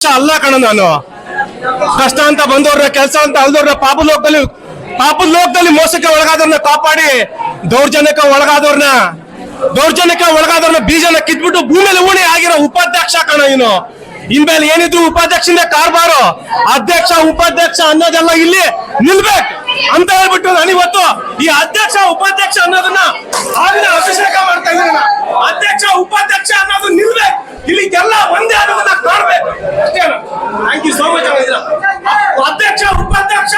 ಅಲ್ಲ ಕಣ ನಾನು. ಕಷ್ಟ ಅಂತ ಬಂದವ್ರನ್ನ ಕೆಲಸ ಅಂತ ಅಲ್ದವ್ರನ್ನ ಪಾಪ ಲೋಕದಲ್ಲಿ ಪಾಪ ಲೋಕದಲ್ಲಿ ಮೋಸಕ್ಕೆ ಒಳಗಾದವ್ರನ್ನ ಕಾಪಾಡಿ. ದೌರ್ಜನ್ಯಕ್ಕೆ ಒಳಗಾದವ್ರನ್ನ ದೌರ್ಜನ್ಯಕ್ಕೆ ಒಳಗಾದವ್ರನ್ನ ಬೀಜನ ಕಿತ್ಬಿಟ್ಟು ಭೂಮಿಯಲ್ಲಿ ಊಣೆ ಆಗಿರೋ ಉಪಾಧ್ಯಕ್ಷ ಕಣ ಇವನು. ಇನ್ಮೇಲೆ ಏನಿದ್ರು ಉಪಾಧ್ಯಕ್ಷದಿಂದ ಕಾರ್ಬಾರು. ಅಧ್ಯಕ್ಷ, ಉಪಾಧ್ಯಕ್ಷ ಅನ್ನೋದೆಲ್ಲ ಇಲ್ಲಿ ನಿಲ್ಬೇಕು ಅಂತ ಹೇಳ್ಬಿಟ್ಟು ನಾನಿವತ್ತು ಈ ಅಧ್ಯಕ್ಷ, ಉಪಾಧ್ಯಕ್ಷ ಅನ್ನೋದನ್ನ ಅಭಿಷೇಕ ಮಾಡ್ತಾ ಇದ್ದೀನಿ ಅಧ್ಯಕ್ಷ ಉಪಾಧ್ಯಕ್ಷ ಅನ್ನೋದು ನಿಲ್ಬೇಕು ಇಲ್ಲಿ ಎಲ್ಲ ಒಂದೇ ಅನ್ನೋದನ್ನ ಕಾಣ್ಬೇಕು ಅಷ್ಟೇ ಥ್ಯಾಂಕ್ ಯು ಸೋ ಮಚ್ ಅಧ್ಯಕ್ಷ, ಉಪಾಧ್ಯಕ್ಷ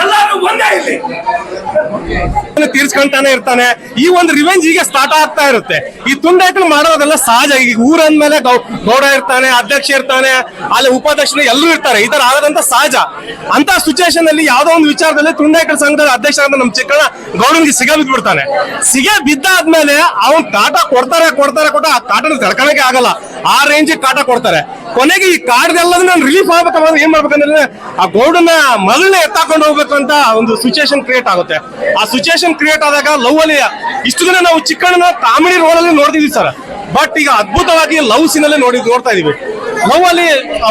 ಎಲ್ಲರೂ ಒಂದೇ ಇಲ್ಲಿ. ತೀರ್ಸ್ಕೊಂತಾನೆ ಇರ್ತಾನೆ. ಈ ಒಂದು ರಿವೆಂಜ್ ಈಗ ಸ್ಟಾರ್ಟ್ ಆಗ್ತಾ ಇರುತ್ತೆ. ಈ ತುಂಡಾಟಗಳು ಮಾಡೋದೆಲ್ಲ ಸಹಜ. ಈಗ ಊರಂದ್ಮೇಲೆ ಗೌಡ ಇರ್ತಾನೆ, ಅಧ್ಯಕ್ಷ ಇರ್ತಾನೆ, ಅಲ್ಲಿ ಉಪಾಧ್ಯಕ್ಷರು ಎಲ್ಲರೂ ಇರ್ತಾರೆ. ಈ ತರ ಆಗೋದಂತ ಸಹಜ. ಅಂತ ಸಿಚುವೇಶನ್ ಅಲ್ಲಿ ಯಾವ್ದೋ ಒಂದು ವಿಚಾರದಲ್ಲಿ ತುಂಡಾಟಗಳ ಸಂಘದ ಅಂತ ನಮ್ ಚಿಕ್ಕಣ್ಣ ಗೌಡನಿಗೆ ಸಿಗ ಬಿದ್ಬಿಡ್ತಾನೆ. ಸಿಗೆ ಬಿದ್ದಾದ್ಮೇಲೆ ಅವ್ನ್ ಕಾಟ ಕೊಡ್ತಾರೆ ಕೊಡ್ತಾರೆ, ಕೊಟ್ಟ ಆ ಕಾಟನ ತಡ್ಕೊಳಕ್ಕೆ ಆಗಲ್ಲ. ಆ ರೇಂಜ್ ಕಾಟ ಕೊಡ್ತಾರೆ. ಕೊನೆಗೆ ಈ ಕಾರ್ಡ್ಗೆಲ್ಲದನ್ನ ರಿಲೀಫ್ ಆಗ್ಬೇಕಂದ್ರೆ ಏನ್ ಮಾಡ್ಬೇಕಂದ್ರೆ ಆ ಗೌಡನ ಮಗಳನ್ನ ಎತ್ತಾಕೊಂಡು ಹೋಗ್ಬೇಕು ಅಂತ ಒಂದು ಸಿಚುಯೇಷನ್ ಕ್ರಿಯೇಟ್ ಆಗುತ್ತೆ. ಆ ಸಿಚುಯೇಷನ್ ಕ್ರಿಯೇಟ್ ಆದಾಗ ಲವ್ ಅಲ್ಲಿ ಇಷ್ಟು ದಿನ ನಾವು ಚಿಕ್ಕಣ್ಣನ ಕಾಮಿಡಿ ರೋಲ್ ಅಲ್ಲಿ ನೋಡ್ತಿದ್ವಿ ಸರ್. ಬಟ್ ಈಗ ಅದ್ಭುತವಾಗಿ ಲವ್ ಸೀನ್ ಅಲ್ಲಿ ನೋಡಿ ನೋಡ್ತಾ ಇದೀವಿ. ಲವ್ ಅಲ್ಲಿ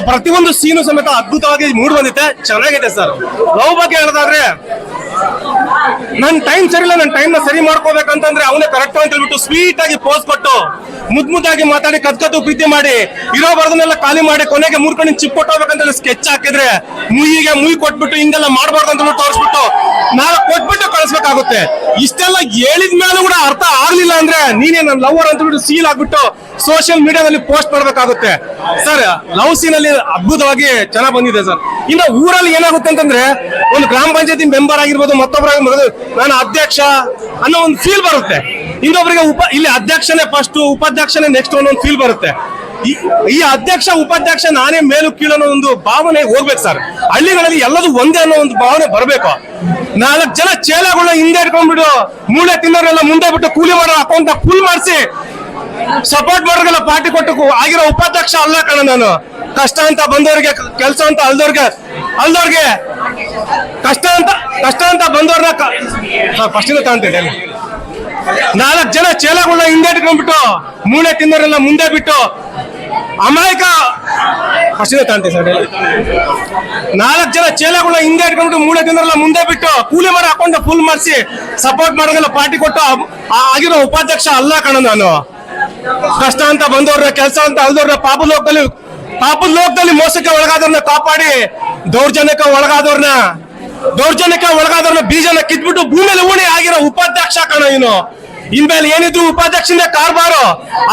ಪ್ರತಿಯೊಂದು ಸೀನು ಸಮೇತ ಅದ್ಭುತವಾಗಿ ಮೂಡ್ ಬಂದಿದೆ ಚೆನ್ನಾಗಿದೆ ಸರ್ ಲವ್ ಬಗ್ಗೆ ಹೇಳೋದಾದ್ರೆ ನನ್ ಟೈಮ್ ಸರಿ ಇಲ್ಲ ನನ್ನ ಟೈಮ್ನ ಸರಿ ಮಾಡ್ಕೋಬೇಕಂತಂದ್ರೆ ಅವನೇ ಕರೆಕ್ಟ್ ಅಂತ ಹೇಳ್ಬಿಟ್ಟು ಸ್ವೀಟ್ ಆಗಿ ಪೋಸ್ ಕೊಟ್ಟು ಮುದ್ ಮುದ್ದಾಗಿ ಮಾತಾಡಿ ಕತ್ಕತ್ತು ಪ್ರೀತಿ ಮಾಡಿ ಇರೋ ಬರದನ್ನೆಲ್ಲ ಖಾಲಿ ಮಾಡಿ ಕೊನೆಗೆ ಮೂರ್ಕೊಂಡು ಚಿಪ್ ಕೊಟ್ಟೋಗ್ಬೇಕಂತ ಸ್ಕೆಚ್ ಹಾಕಿದ್ರೆ ಮುಯಿಗೆ ಮುಯಿ ಕೊಟ್ಬಿಟ್ಟು ಹಿಂಗೆಲ್ಲ ಮಾಡ್ಬಾರ್ದು ಅಂತ ತೋರಿಸ್ಬಿಟ್ಟು ನಾಳೆ ಕೊಟ್ಬಿಟ್ಟು ಕಳಿಸ್ಬೇಕಾಗುತ್ತೆ. ಇಷ್ಟೆಲ್ಲ ಹೇಳಿದ ಮೇಲೂ ಕೂಡ ಅರ್ಥ ಆಗ್ಲಿಲ್ಲ ಅಂದ್ರೆ ನೀನೇ ನನ್ನ ಲವರ್ ಅಂತ ಬಿಟ್ಟು ಸೀಲ್ ಆಗ್ಬಿಟ್ಟು ಸೋಷಿಯಲ್ ಮೀಡಿಯಾದಲ್ಲಿ ಪೋಸ್ಟ್ ಮಾಡ್ಬೇಕಾಗುತ್ತೆ. ಸರ್, ಲವ್ ಸೀನ್ ಅಲ್ಲಿ ಅದ್ಭುತವಾಗಿ ಚೆನ್ನಾಗಿ ಬಂದಿದೆ ಸರ್. ಇನ್ನು ಊರಲ್ಲಿ ಏನಾಗುತ್ತೆ ಅಂತಂದ್ರೆ ಒಂದು ಗ್ರಾಮ ಪಂಚಾಯತಿ ಮೆಂಬರ್ ಆಗಿರ್ಬೋದು ಮತ್ತೊಬ್ಬರಾಗಿರ್ಬೋದು ನಾನು ಅಧ್ಯಕ್ಷ ಅನ್ನೋ ಒಂದು ಫೀಲ್ ಬರುತ್ತೆ. ಇನ್ನೊಬ್ಬರಿಗೆ ಉಪ, ಇಲ್ಲಿ ಅಧ್ಯಕ್ಷನೇ ಫಸ್ಟ್ ಉಪಾಧ್ಯಕ್ಷನೇ ನೆಕ್ಸ್ಟ್ ಅನ್ನೋ ಒಂದು ಫೀಲ್ ಬರುತ್ತೆ. ಈ- ಅಧ್ಯಕ್ಷ, ಉಪಾಧ್ಯಕ್ಷ ನಾನೇ ಮೇಲು ಕೀಳು ಅನ್ನೋ ಒಂದು ಭಾವನೆ ಹೋಗ್ಬೇಕು ಸರ್. ಹಳ್ಳಿಗಳಲ್ಲಿ ಎಲ್ಲದೂ ಒಂದೇ ಅನ್ನೋ ಒಂದು ಭಾವನೆ ಬರಬೇಕು. ನಾಲ್ಕು ಜನ ಚೇಲಗಳನ್ನ ಹಿಂದೆ ಇಟ್ಕೊಂಡ್ಬಿಡು, ಮೂಳೆ ತಿನ್ನೋರೆಲ್ಲ ಮುಂದೆ ಬಿಟ್ಟು ಕೂಲಿ ಮಾಡೋ ಅಕೌಂಟ್ ಫುಲ್ ಮಾಡಿಸಿ ಸಪೋರ್ಟ್ ಮಾಡೋರ್ಗೆಲ್ಲ ಪಾರ್ಟಿ ಕೊಟ್ಟು ಆಗಿರೋ ಉಪಾಧ್ಯಕ್ಷ ಅಲ್ಲ ಕಣ ನಾನು. ಕಷ್ಟ ಅಂತ ಬಂದವ್ರಿಗೆ, ಕೆಲಸ ಅಂತ ಅಲ್ದವ್ರಿಗೆ ಅಲ್ದವ್ರಿಗೆ ಕಷ್ಟ ಅಂತ ಕಷ್ಟ ಅಂತ ಬಂದವ್ರನ್ನ ಫಸ್ಟ್ ತಗೊಂತಿದ್ದೆ ನಾಲ್ಕು ಜನ ಚೇಲಗಳನ್ನ ಹಿಂದೆ ಇಟ್ಕೊಂಡ್ಬಿಟ್ಟು, ಮೂಳೆ ತಿಂದವರೆಲ್ಲ ಮುಂದೆ ಬಿಟ್ಟು, ಅಮಾಯಕ ಫಸ್ಟ್ ತಗೊಂತೀನಿ ಸರ್ ನಾಲ್ಕು ಜನ ಚೇಲಗಳನ್ನ ಹಿಂದೆ ಇಟ್ಕೊಂಡ್ಬಿಟ್ಟು, ಮೂಳೆ ತಿಂದರೆಲ್ಲ ಮುಂದೆ ಬಿಟ್ಟು, ಕೂಲಿ ಮರ ಹಾಕೊಂಡು ಫುಲ್ ಮಾಡಿಸಿ ಸಪೋರ್ಟ್ ಮಾಡೋದೆಲ್ಲ ಪಾರ್ಟಿ ಕೊಟ್ಟು ಆಗಿರೋ ಉಪಾಧ್ಯಕ್ಷ ಅಲ್ಲ ಕಣ ನಾನು. ಕಷ್ಟ ಅಂತ ಬಂದವ್ರ ಕೆಲಸ ಅಂತ ಅಲ್ದವ್ರ ಪಾಪ ಲೋಕದಲ್ಲಿ, ಪಾಪದ ಲೋಕದಲ್ಲಿ ಮೋಸಕ್ಕೆ ಒಳಗಾದವ್ರನ್ನ ಕಾಪಾಡಿ ದೌರ್ಜನ್ಯಕ್ಕೆ ಒಳಗಾದವ್ರನ್ನ ದೌರ್ಜನ್ಯಕ್ಕೆ ಒಳಗಾದವ್ರನ್ನ ಬೀಜನ ಕಿತ್ಬಿಟ್ಟು ಭೂಮಿಯಲ್ಲಿ ಉಣಿ ಆಗಿರೋ ಉಪಾಧ್ಯಕ್ಷ ಕಣ ಇನ್ನು ಇನ್ಮೇಲೆ ಏನಿದ್ರು ಕಾರ್ ಕಾರ್ಬಾರು.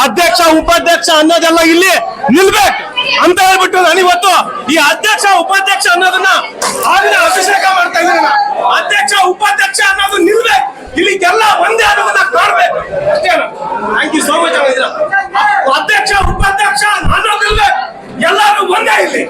ಅಧ್ಯಕ್ಷ, ಉಪಾಧ್ಯಕ್ಷ ಅನ್ನೋದೆಲ್ಲ ಇಲ್ಲಿ ನಿಲ್ಬೇಕು ಅಂತ ಹೇಳ್ಬಿಟ್ಟು ನಾನು ಇವತ್ತು ಈ ಅಧ್ಯಕ್ಷ, ಉಪಾಧ್ಯಕ್ಷ ಅನ್ನೋದನ್ನ ಹಾಲಿನ ಅಭಿಷೇಕ ಮಾಡ್ತಾ ಇದ್ದೀನಿ ಅಧ್ಯಕ್ಷ, ಉಪಾಧ್ಯಕ್ಷ ಅನ್ನೋದು ನಿಲ್ಬೇಕು. ಇಲ್ಲಿ ಒಂದೇ ಅನ್ನೋದನ್ನ ಕಾಣ್ಬೇಕು. ಥ್ಯಾಂಕ್ ಯು ಸೋ ಮಚ್ ಅಧ್ಯಕ್ಷ, ಉಪಾಧ್ಯಕ್ಷ ಅನ್ನೋದಿಲ್ಬೇಕು ಎಲ್ಲರೂ ಒಂದೇ ಇಲ್ಲಿ.